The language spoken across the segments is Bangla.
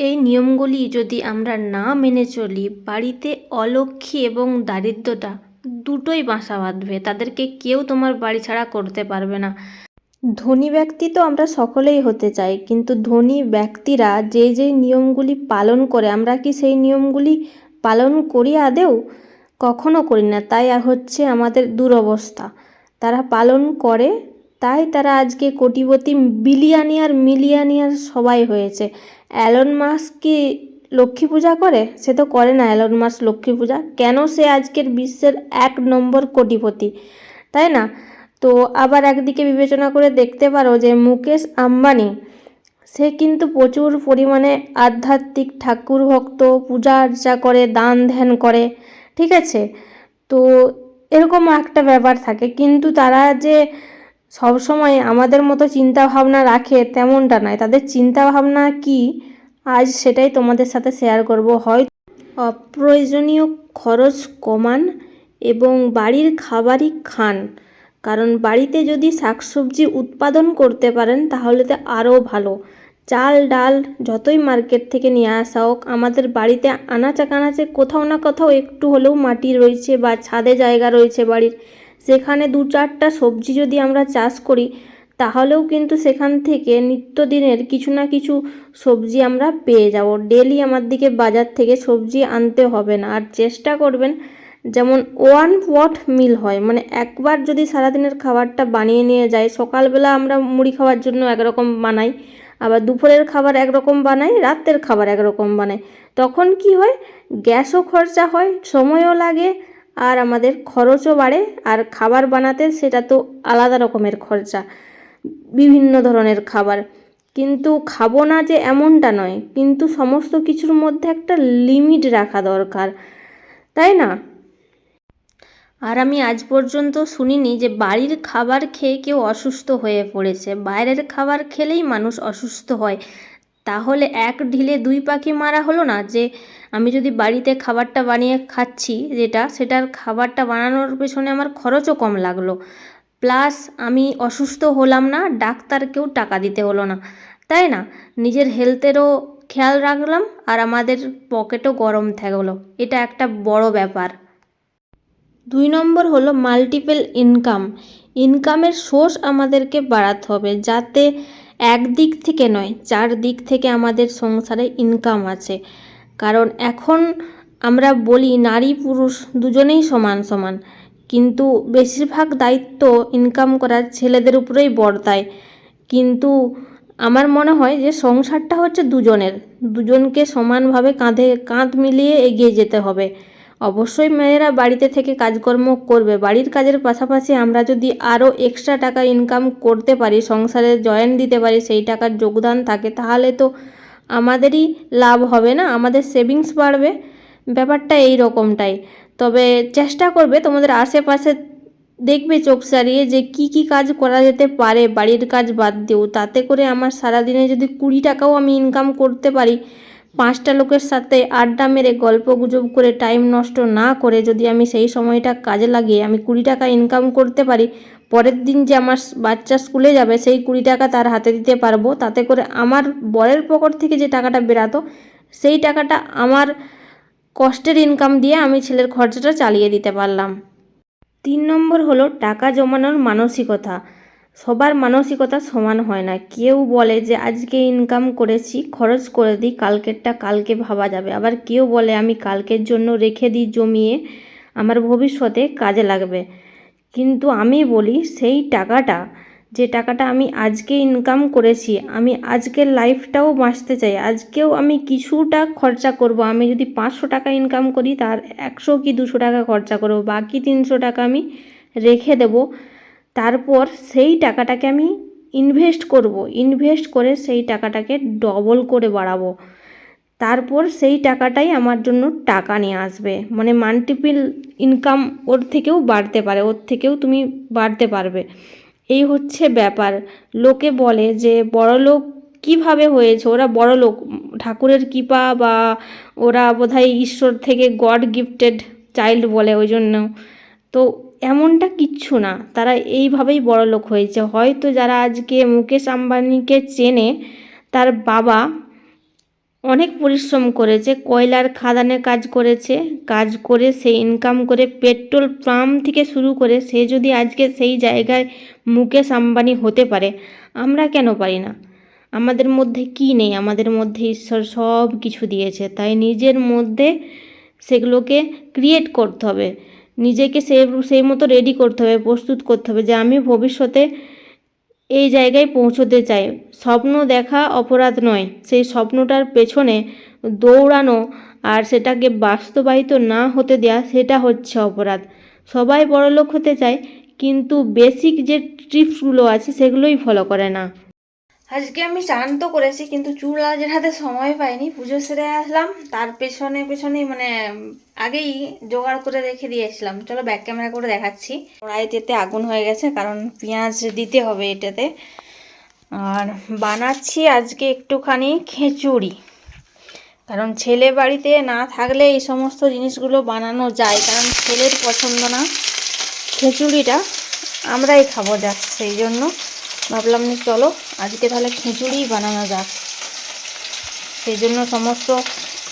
এই নিয়মগুলি যদি আমরা না মেনে চলি, বাড়িতে অলক্ষ্মী এবং দারিদ্রতা দুটোই বাসা বাঁধবে। তাদেরকে কেউ তোমার বাড়ি ছাড়া করতে পারবে না। ধনী ব্যক্তি তো আমরা সকলেই হতে চাই, কিন্তু ধনী ব্যক্তিরা যে যে নিয়মগুলি পালন করে, আমরা কি সেই নিয়মগুলি পালন করি আদেও? কখনো করি না। তাই আর হচ্ছে আমাদের দুরবস্থা। তারা পালন করে তাই তারা আজকে কোটিপতি বিলিয়ানিয়ার মিলিয়ানিয়ার সবাই হয়েছে। অ্যালন মাস্ক কি লক্ষ্মী পূজা করে? সে তো করে না অ্যালন মাস্ক লক্ষ্মী পূজা। কেন সে আজকের বিশ্বের এক নম্বর কোটিপতি? তাই না? তো আবার একদিকে বিবেচনা করে দেখতে পারো যে মুকেশ আম্বানি, সে কিন্তু প্রচুর পরিমাণে আধ্যাত্মিক ঠাকুর ভক্ত, পূজা আর্চা করে, দান ধ্যান করে, ঠিক আছে? তো এরকম একটা ব্যাপার থাকে। কিন্তু তারা যে সবসময় আমাদের মতো চিন্তা ভাবনা রাখে তেমনটা নয়। তাদের চিন্তা ভাবনা কি, আজ সেটাই তোমাদের সাথে শেয়ার করব। হয় অপ্রয়োজনীয় খরচ কমান এবং বাড়ির খাবারই খান। কারণ বাড়িতে যদি শাকসবজি উৎপাদন করতে পারেন, তাহলে তো আরও ভালো। চাল, ডাল যতই মার্কেট থেকে নিয়ে আসা হোক, আমাদের বাড়িতে আনাচে কানাচে কোথাও না কোথাও একটু হলেও মাটি রয়েছে বা ছাদে জায়গা রয়েছে বাড়ির। সেখানে দু চারটা সবজি যদি আমরা চাষ করি, তাহলেও কিন্তু সেখান থেকে নিত্যদিনের কিছু না কিছু সবজি আমরা পেয়ে যাব। ডেলি আমার দিকে বাজার থেকে সবজি আনতে হবে না। আর চেষ্টা করবেন যেমন ওয়ান পট মিল হয় মানে একবার যদি সারাদিনের খাবারটা বানিয়ে নিয়ে যাই, সকালবেলা আমরা মুড়ি খাওয়ার জন্য একরকম বানাই, আবার দুপুরের খাবার একরকম বানাই, রাতের খাবার একরকম বানাই, তখন কি হয়? গ্যাসও খরচা হয়, সময়ও লাগে আর আমাদের খরচও বাড়ে, আর খাবার বানাতে সেটা তো আলাদা রকমের খরচা, বিভিন্ন ধরনের খাবার। কিন্তু খাব না যে এমনটা নয়, কিন্তু সমস্ত কিছুর মধ্যে একটা লিমিট রাখা দরকার, তাই না? আর আমি আজ পর্যন্ত শুনিনি যে বাড়ির খাবার খেয়ে কেউ অসুস্থ হয়ে পড়েছে। বাইরের খাবার খেলেই মানুষ অসুস্থ হয়। তাহলে এক ঢিলে দুই পাখি মারা হলো না যে আমি যদি বাড়িতে খাবারটা বানিয়ে খাচ্ছি যেটা, সেটার খাবারটা বানানোর পেছনে আমার খরচও কম লাগল। প্লাস আমি অসুস্থ হলাম না, ডাক্তারকেও টাকা দিতে হলো না। তাই না? নিজের হেলথেরও খেয়াল রাখলাম আর আমাদের পকেটও গরম থাকল। এটা একটা বড় ব্যাপার। দুই নম্বর হলো মাল্টিপল ইনকাম ইনকামের সোর্স আমাদেরকে বাড়াতে হবে, যাতে এক দিক থেকে নয় চার দিক থেকে আমাদের সংসারে ইনকাম আছে। কারণ এখন আমরা বলি নারী, পুরুষ দুজনেই সমান সমান। কিন্তু বেশিরভাগ দায়িত্ব ইনকাম করার ছেলেদের উপরেই বর্তায়। কিন্তু আমার মনে হয় যে সংসারটা হচ্ছে দুজনের। দুজনকে সমানভাবে কাঁধে কাঁধ মিলিয়ে এগিয়ে যেতে হবে। অবশ্যই মেয়েরা বাড়িতে থেকে কাজকর্ম করবে। বাড়ির কাজের পাশাপাশি আমরা যদি আরও এক্সট্রা টাকা ইনকাম করতে পারি, সংসারে জয়েন দিতে পারি, সেই টাকার যোগদান থাকে, তাহলে তো আমাদেরই লাভ হবে না? আমাদের সেভিংস বাড়বে? ব্যাপারটা এই রকমটাই। তবে চেষ্টা করবে তোমাদের আশেপাশে দেখবে চোখ সারিয়ে যে কি কি কাজ করা যেতে পারে, বাড়ির কাজ বাদ দিয়েও তাতে করে আমার সারাদিনে যদি কুড়ি টাকাও আমি ইনকাম করতে পারি, পাঁচটা লোকের সাথে আড্ডা মেরে গল্প গুজব করে টাইম নষ্ট না করে যদি আমি সেই সময়টা কাজে লাগিয়ে আমি কুড়ি টাকা ইনকাম করতে পারি পরের দিন যে আমার বাচ্চা স্কুলে যাবে, সেই কুড়ি টাকা তার হাতে দিতে পারব। তাতে করে আমার বরের পকেট থেকে যে টাকাটা বেরাতো, সেই টাকাটা আমার কষ্টের ইনকাম দিয়ে আমি ছেলের খরচাটা চালিয়ে দিতে পারলাম। তিন নম্বর হলো টাকা জমানোর মানসিকতা। সবার মানসিকতা সমান হয় না। কেউ বলে যে, আজকে ইনকাম করেছি, খরচ করে দিই, কালকেরটা কালকে ভাবা যাবে। আবার কেউ বলে, আমি কালকের জন্য রেখে দিই, জমিয়ে আমার ভবিষ্যতে কাজে লাগবে। কিন্তু আমি বলি সেই টাকাটা, যে টাকাটা আমি আজকে ইনকাম করেছি, আমি আজকের লাইফটাও বাঁচতে চাই, আজকেও আমি কিছুটা খরচা করব, আমি যদি পাঁচশো টাকা ইনকাম করি তার একশো কি দুশো টাকা খরচা করব, বাকি তিনশো টাকা আমি রেখে দেব, তারপর সেই টাকাটাকে আমি ইনভেস্ট করব ইনভেস্ট করে সেই টাকাটাকে ডবল করে বাড়াবো। তারপর সেই টাকাটাই আমার জন্য টাকা নিয়ে আসবে। মানে মাল্টিপিল ইনকাম ওর থেকেও বাড়তে পারে, ওর থেকেও তুমি বাড়তে পারবে। এই হচ্ছে ব্যাপার। লোকে বলে যে বড়লোক কীভাবে হয়েছে? ওরা বড়লোক ঠাকুরের কৃপা বা ওরা বোধহয় ঈশ্বর থেকে গড গিফটেড চাইল্ড বলে ওই জন্য। তো এমনটা কিচ্ছু না। তারা এইভাবেই বড়লোক হয়েছে। হয়তো যারা আজকে মুকেশ আম্বানিকে চেনে, তার বাবা অনেক পরিশ্রম করেছে, কয়লার খাদানে কাজ করেছে, কাজ করে সে ইনকাম করে পেট্রোল পাম্প থেকে শুরু করে সে যদি আজকে সেই জায়গায় মুকেশ আম্বানি হতে পারে, আমরা কেন পারি না? আমাদের মধ্যে কি নেই? আমাদের মধ্যে ঈশ্বর সব কিছু দিয়েছে, তাই নিজের মধ্যে সেগুলোকে ক্রিয়েট করতে হবে। নিজেকে সে, সেই মতো রেডি করতে হবে, প্রস্তুত করতে হবে যে আমি ভবিষ্যতে এই জায়গায় পৌঁছতে চাই স্বপ্ন দেখা অপরাধ নয়, সেই স্বপ্নটার পেছনে দৌড়ানো আর সেটাকে বাস্তবায়িত না হতে দেওয়া সেটা হচ্ছে অপরাধ। সবাই বড়লোক হতে চায়, কিন্তু বেসিক যে ট্রিপসগুলো আছে, সেগুলোই ফলো করে না। আজকে আমি চান তো করেছি, কিন্তু চুল আজের হাতে সময় পাইনি। পুজো সেরে আসলাম, তার পেছনে পেছনেই মানে আগেই জোগাড় করে রেখে দিয়েছিলাম চলো ব্যাক ক্যামেরা করে দেখাচ্ছি। কড়াইতে আগুন হয়ে গেছে, কারণ পেঁয়াজ দিতে হবে এটাতে। আর বানাচ্ছি আজকে একটুখানি খিচুড়ি। কারণ ছেলে বাড়িতে না থাকলে এই সমস্ত জিনিসগুলো বানানো যায়, কারণ ছেলের পছন্দ না। খিচুড়িটা আমরাই খাব যাক সেই জন্য। ভাবলাম যে চলো, আজকে তাহলে খিচুড়ি বানানো যাক। সেই জন্য সমস্ত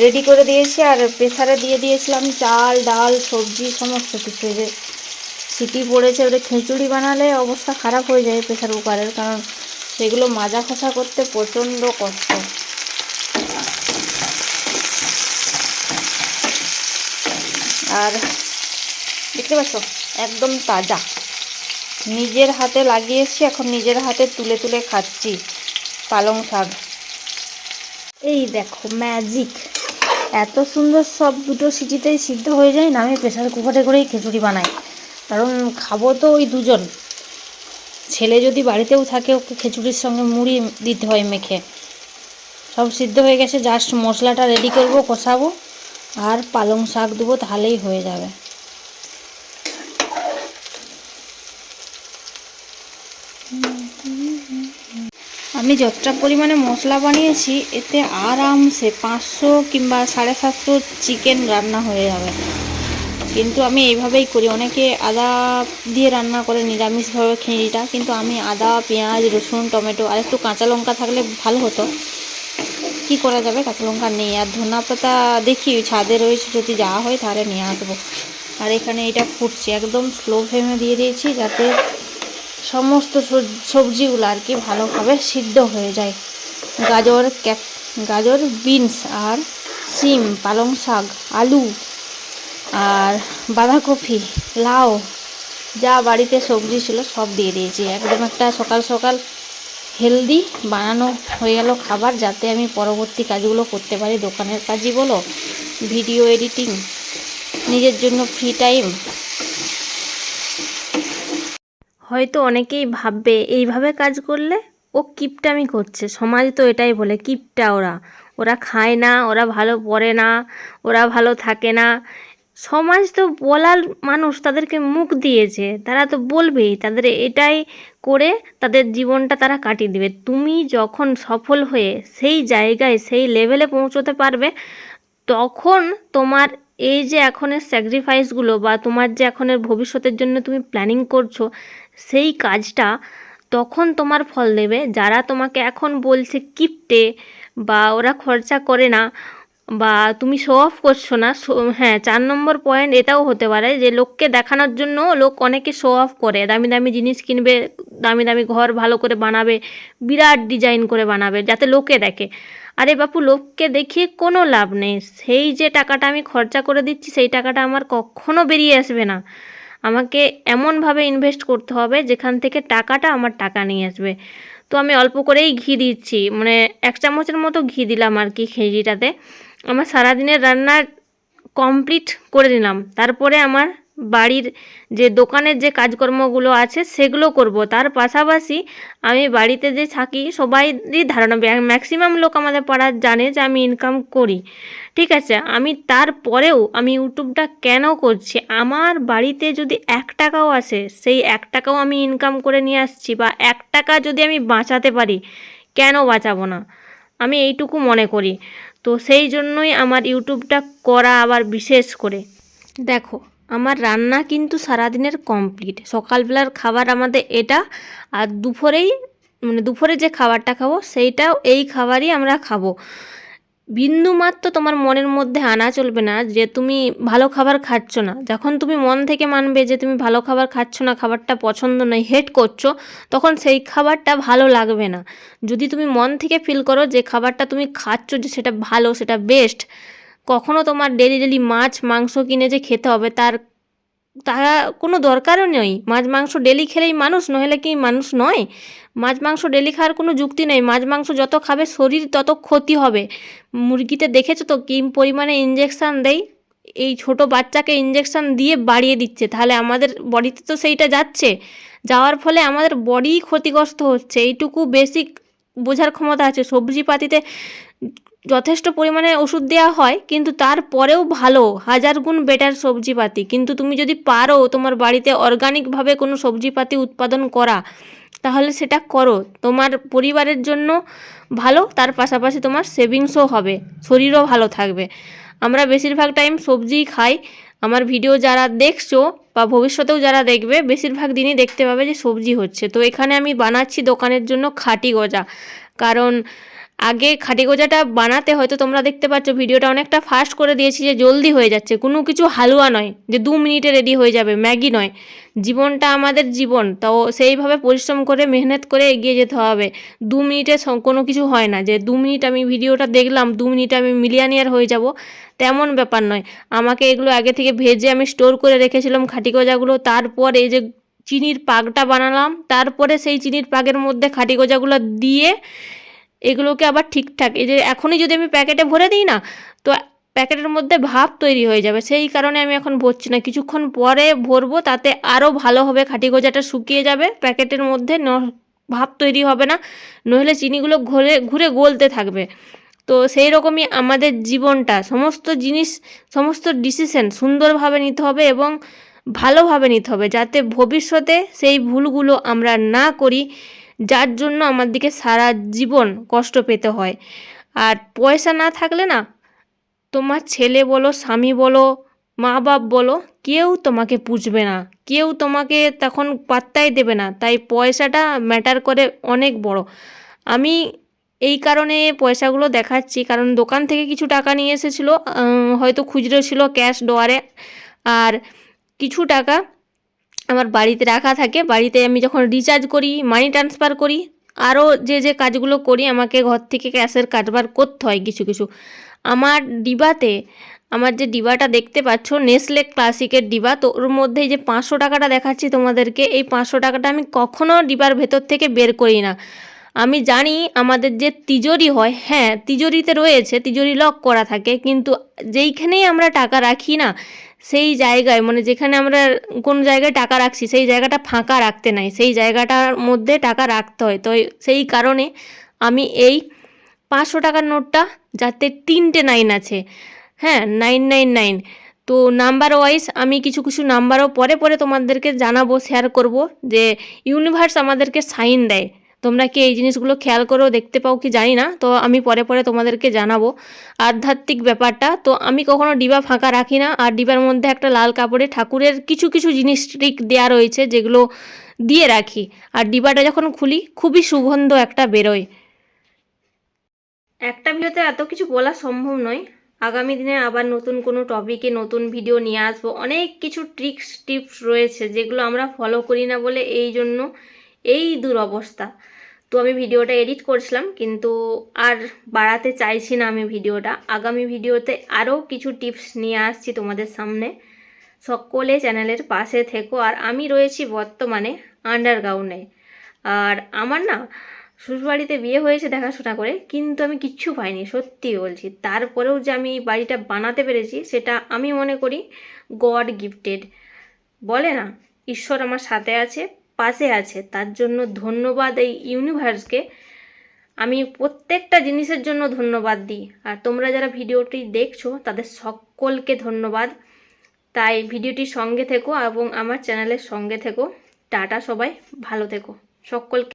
রেডি করে দিয়েছি আর প্রেসারে দিয়ে দিয়েছিলাম চাল, ডাল, সবজি, সমস্ত কিছু। যে সিটি পড়েছে ওটা খিচুড়ি বানালে অবস্থা খারাপ হয়ে যায় প্রেসার কুকারের, কারণ সেগুলো মাজা খসা করতে প্রচণ্ড কষ্ট। আর দেখতে পাচ্ছ, একদম তাজা। নিজের হাতে লাগিয়েছি, এখন নিজের হাতে তুলে তুলে খাচ্ছি পালং শাক। এই দেখো ম্যাজিক এত সুন্দর সব দুটো সিটিতেই সিদ্ধ হয়ে যায় না, আমি প্রেশার কুকারে করেই খিচুড়ি বানাই। কারণ খাব তো ওই দুজন। ছেলে যদি বাড়িতেও থাকে, ওকে খিচুড়ির সঙ্গে মুড়ি দিতে হয় মেখে। সব সিদ্ধ হয়ে গেছে জাস্ট মশলাটা রেডি করব, কষাবো, আর পালং শাক দেবো, তাহলেই হয়ে যাবে। আমি যতটা পরিমাণে মশলা বানিয়েছি, এতে আরামসে পাঁচশো কিংবা সাড়ে সাতশো চিকেন রান্না হয়ে যাবে। কিন্তু আমি এইভাবেই করি। অনেকে আদা দিয়ে রান্না করে নিরামিষভাবে খিঁড়িটা, কিন্তু আমি আদা, পেঁয়াজ, রসুন, টমেটো আর একটু কাঁচা লঙ্কা থাকলে ভালো হতো। কি করা যাবে? কাঁচা লঙ্কা নেই। আর ধনা পাতা দেখি, ছাদে রয়েছে, যদি যাওয়া হয় তাহলে নিয়ে আসব। আর এখানে এটা ফুটছে, একদম স্লো ফ্লেমে দিয়ে দিয়েছি যাতে সমস্ত সবজিগুলো আর কি ভালোভাবে সিদ্ধ হয়ে যায়। গাজর ক্যাপ গাজর, বিনস আর সিম, পালং শাক, আলু আর বাঁধাকপি, লাউ, যা বাড়িতে সবজি ছিল সব দিয়ে দিয়েছি। একদম একটা সকাল সকাল হেলদি বানানো হয়ে গেল খাবার, যাতে আমি পরবর্তী কাজগুলো করতে পারি। দোকানের কাজই বলো, ভিডিও এডিটিং, নিজের জন্য ফ্রি টাইম হয়তো অনেকেই ভাববে, এইভাবে কাজ করলে ও কিপটামি করছে। সমাজ তো এটাই বলে, কিপটা ওরা। ওরা খায় না, ওরা ভালো পড়ে না, ওরা ভালো থাকে না। সমাজ তো বলার মানুষ তাদেরকে মুখ দিয়েছে, তারা তো বলবেই, তাদের এটাই করে তাদের জীবনটা তারা কাটিয়ে দেবে। তুমি যখন সফল হয়ে সেই জায়গায়, সেই লেভেলে পৌঁছতে পারবে, তখন তোমার এই যে এখনের স্যাক্রিফাইসগুলো বা তোমার যে এখনের ভবিষ্যতের জন্য তুমি প্ল্যানিং করছ সেই কাজটা তখন তোমার ফল দেবে। যারা তোমাকে এখন বলছে কিপটে বা ওরা খরচা করে না বা তুমি শো অফ করছ না হ্যাঁ চার নম্বর পয়েন্ট এটাও হতে পারে যে লোককে দেখানোর জন্য লোক অনেকে শো অফ করে। দামি দামি জিনিস কিনবে, দামি দামি ঘর ভালো করে বানাবে, বিরাট ডিজাইন করে বানাবে, যাতে লোকে দেখে। আরে বাপু, লোককে দেখিয়ে কোনো লাভ নেই। সেই যে টাকাটা আমি খরচা করে দিচ্ছি, সেই টাকাটা আমার কখনো বেরিয়ে আসবে না। আমাকে এমনভাবে ইনভেস্ট করতে হবে যেখান থেকে টাকাটা আমার টাকা নিয়ে আসবে। তো আমি অল্প করেই ঘি দিচ্ছি মানে এক চামচের মতো ঘি দিলাম আর কি খেজিটাতে আমার সারাদিনের রান্না কমপ্লিট করে দিলাম তারপরে আমার বাড়ির যে দোকানের যে কাজকর্মগুলো আছে সেগুলো করব। তার পাশাপাশি আমি বাড়িতে যে থাকি সবাইরই ধারণা। ম্যাক্সিমাম লোক আমাদের পাড়ার জানে যে আমি ইনকাম করি। ঠিক আছে? আমি তারপরেও আমি ইউটিউবটা কেন করছি? আমার বাড়িতে যদি এক টাকাও আসে, সেই এক টাকাও আমি ইনকাম করে নিয়ে আসছি বা এক টাকা যদি আমি বাঁচাতে পারি, কেন বাঁচাবো না? আমি এইটুকু মনে করি। তো সেই জন্যই আমার ইউটিউবটা করা আবার বিশেষ করে। দেখো আমার রান্না কিন্তু সারাদিনের কমপ্লিট সকালবেলার খাবার আমাদের এটা, আর দুপুরেই মানে দুপুরে যে খাবারটা খাব, সেইটাও এই খাবারই আমরা খাব। বিন্দু মাত্র তোমার মনের মধ্যে আনা চলবে না যে তুমি ভালো খাবার খাচ্ছ না। যখন তুমি মন থেকে মানবে যে তুমি ভালো খাবার খাচ্ছ না, খাবারটা পছন্দ নয় হেট করছ, তখন সেই খাবারটা ভালো লাগবে না। যদি তুমি মন থেকে ফিল করো যে খাবারটা তুমি খাচ্ছ যে সেটা ভালো, সেটা বেস্ট কখনো তোমার ডেলি ডেলি মাছ, মাংস কিনে যে খেতে হবে, তার, তারা কোনো দরকারও নেই। মাছ, মাংস ডেলি খেলেই মানুষ, নইলে কি মানুষ নয়? মাছ, মাংস ডেলি খাওয়ার কোনো যুক্তি নেই। মাছ, মাংস যত খাবে, শরীর তত ক্ষতি হবে। মুরগিতে দেখেছ তো, কি পরিমাণে ইঞ্জেকশান দেয়? এই ছোট বাচ্চাকে ইঞ্জেকশান দিয়ে বাড়িয়ে দিচ্ছে। তাহলে আমাদের বডিতে তো সেইটা যাচ্ছে। যাওয়ার ফলে আমাদের বডি ক্ষতিগ্রস্ত হচ্ছে। এইটুকু বেসিক বোঝার ক্ষমতা আছে। সবজিপাতিতে যথেষ্ট পরিমাণে ওষুধ দেওয়া হয়, কিন্তু তারপরেও ভালো, হাজার গুণ বেটার সবজিপাতি। কিন্তু তুমি যদি পারো তোমার বাড়িতে অর্গানিকভাবে কোনো সবজিপাতি উৎপাদন করা, তাহলে সেটা করো। তোমার পরিবারের জন্য ভালো, তার পাশাপাশি তোমার সেভিংসও হবে, শরীরও ভালো থাকবে। আমরা বেশিরভাগ টাইম সবজিই খাই। আমার ভিডিও যারা দেখছ বা ভবিষ্যতেও যারা দেখবে, বেশিরভাগ দিনই দেখতে পাবে যে সবজি হচ্ছে। তো এখানে আমি বানাচ্ছি দোকানের জন্য খাঁটি গজা। কারণ আগে খাঁটি গজাটা বানাতে হয়তো তোমরা দেখতে পাচ্ছ, ভিডিওটা অনেকটা ফাস্ট করে দিয়েছি যে জলদি হয়ে যাচ্ছে। কোনো কিছু হালুয়া নয়, যে দু মিনিটে রেডি হয়ে যাবে, ম্যাগি নয়। জীবনটা আমাদের জীবন, তো সেইভাবে পরিশ্রম করে, মেহনত করে এগিয়ে যেতে হবে। দু মিনিটে কোনো কিছু হয় না, যে দু মিনিট আমি ভিডিওটা দেখলাম, দু মিনিটে আমি মিলিয়ানিয়ার হয়ে যাব, তেমন ব্যাপার নয়। আমাকে এগুলো আগে থেকে ভেজে আমি স্টোর করে রেখেছিলাম খাঁটি গজাগুলো তারপর এই যে চিনির পাকটা বানালাম, তারপরে সেই চিনির পাকের মধ্যে খাঁটি গজাগুলো দিয়ে এগুলোকে আবার ঠিকঠাক। এই যে এখনই যদি আমি প্যাকেটে ভরে দিই না, তো প্যাকেটের মধ্যে ভাপ তৈরি হয়ে যাবে। সেই কারণে আমি এখন ভরছি না। কিছুক্ষণ পরে ভরবো, তাতে আরও ভালো হবে, খাঁটি গজাটা শুকিয়ে যাবে, প্যাকেটের মধ্যে ন ভাপ তৈরি হবে না, নইলে চিনিগুলো ঘুরে ঘুরে গলতে থাকবে। তো সেই রকমই আমাদের জীবনটা। সমস্ত জিনিস, সমস্ত ডিসিশন সুন্দরভাবে নিতে হবে এবং ভালোভাবে নিতে হবে, যাতে ভবিষ্যতে সেই ভুলগুলো আমরা না করি। যার জন্য আমাদেরকে সারা জীবন কষ্ট পেতে হয়। আর পয়সা না থাকলে না, তোমার ছেলে বলো, স্বামী বলো, মা বাপ বলো, কেউ তোমাকে পুষবে না। কেউ তোমাকে তখন পাত্তাই দেবে না। তাই পয়সাটা ম্যাটার করে অনেক বড়। আমি এই কারণে পয়সাগুলো দেখাচ্ছি। কারণ দোকান থেকে কিছু টাকা নিয়ে এসেছিল হয়তো খুচরো ছিল ক্যাশ ডোয়ারে। আর কিছু টাকা আমার বাড়িতে রাখা থাকে, বাড়িতে আমি যখন রিচার্জ করি মানি ট্রান্সফার করি আরও যে যে কাজগুলো করি, আমাকে ঘর থেকে ক্যাশের কারবার করতে হয় কিছু কিছু। আমার ডিবাতে, আমার যে ডিবাটা দেখতে পাচ্ছ নেসলে ক্লাসিকের ডিবা, তো ওর মধ্যে যে পাঁচশো টাকাটা দেখাচ্ছি তোমাদেরকে, এই পাঁচশো টাকাটা আমি কখনও ডিবার ভেতর থেকে বের করি না। আমি জানি আমাদের যে তিজোরি হয় হ্যাঁ তিজোরিতে রয়েছে, তিজোরি লক করা থাকে, কিন্তু যেইখানেই আমরা টাকা রাখি না, সেই জায়গায় মানে যেখানে আমরা কোন জায়গায় টাকা রাখছি, সেই জায়গাটা ফাঁকা রাখতে নাই, সেই জায়গাটার মধ্যে টাকা রাখতে হয়। তো সেই কারণে আমি এই পাঁচশো টাকার নোটটা যাতে তিনটে নাইন আছে হ্যাঁ নাইন নাইন নাইন তো নাম্বার ওয়াইজ আমি কিছু কিছু নাম্বারও পরে পরে তোমাদেরকে জানাব শেয়ার করব যে ইউনিভার্স আমাদেরকে সাইন দেয়। তোমরা কি এই জিনিসগুলো খেয়াল করেও দেখতে পাও কি জানি না, তো আমি পরে পরে তোমাদেরকে জানাব। আধ্যাত্মিক ব্যাপারটা, তো আমি কখনো ডিবা ফাঁকা রাখি না, আর ডিবার মধ্যে একটা লাল কাপড়ে ঠাকুরের কিছু কিছু জিনিস ট্রিক দেওয়া রয়েছে যেগুলো দিয়ে রাখি। আর ডিবাটা যখন খুলি, খুবই সুগন্ধ একটা বেরোয়। একটা ভিডিওতে এত কিছু বলা সম্ভব নয়। আগামী দিনে আবার নতুন কোনো টপিকে নতুন ভিডিও নিয়ে আসব। অনেক কিছু ট্রিক্স টিপস রয়েছে যেগুলো আমরা ফলো করি না বলে এই জন্য এই দুরবস্থা। তো আমি ভিডিওটা এডিট করছিলাম, কিন্তু আর বাড়াতে চাইছি না আমি ভিডিওটা। আগামী ভিডিওতে আরও কিছু টিপস নিয়ে আসছি তোমাদের সামনে। সকলে চ্যানেলের পাশে থেকো, আর আমি রয়েছি বর্তমানে আন্ডারগ্রাউন্ডে আর আমার না শ্বশুরবাড়িতে বিয়ে হয়েছে দেখাশোনা করে, কিন্তু আমি কিচ্ছু পাইনি, সত্যি বলছি। তারপরেও যে আমি বাড়িটা বানাতে পেরেছি, সেটা আমি মনে করি গড গিফটেড বলে না, ঈশ্বর আমার সাথে আছে পাশে আছে। তার জন্য ধন্যবাদ এই ইউনিভার্সকে আমি প্রত্যেকটা জিনিসের জন্য ধন্যবাদ দিই। আর তোমরা যারা ভিডিওটি দেখছ, তাদের সকলকে ধন্যবাদ। তাই ভিডিওটি সঙ্গে থেকো এবং আমার চ্যানেলের সঙ্গে থেকো। টাটা সবাই, ভালো থেকো। সকলকে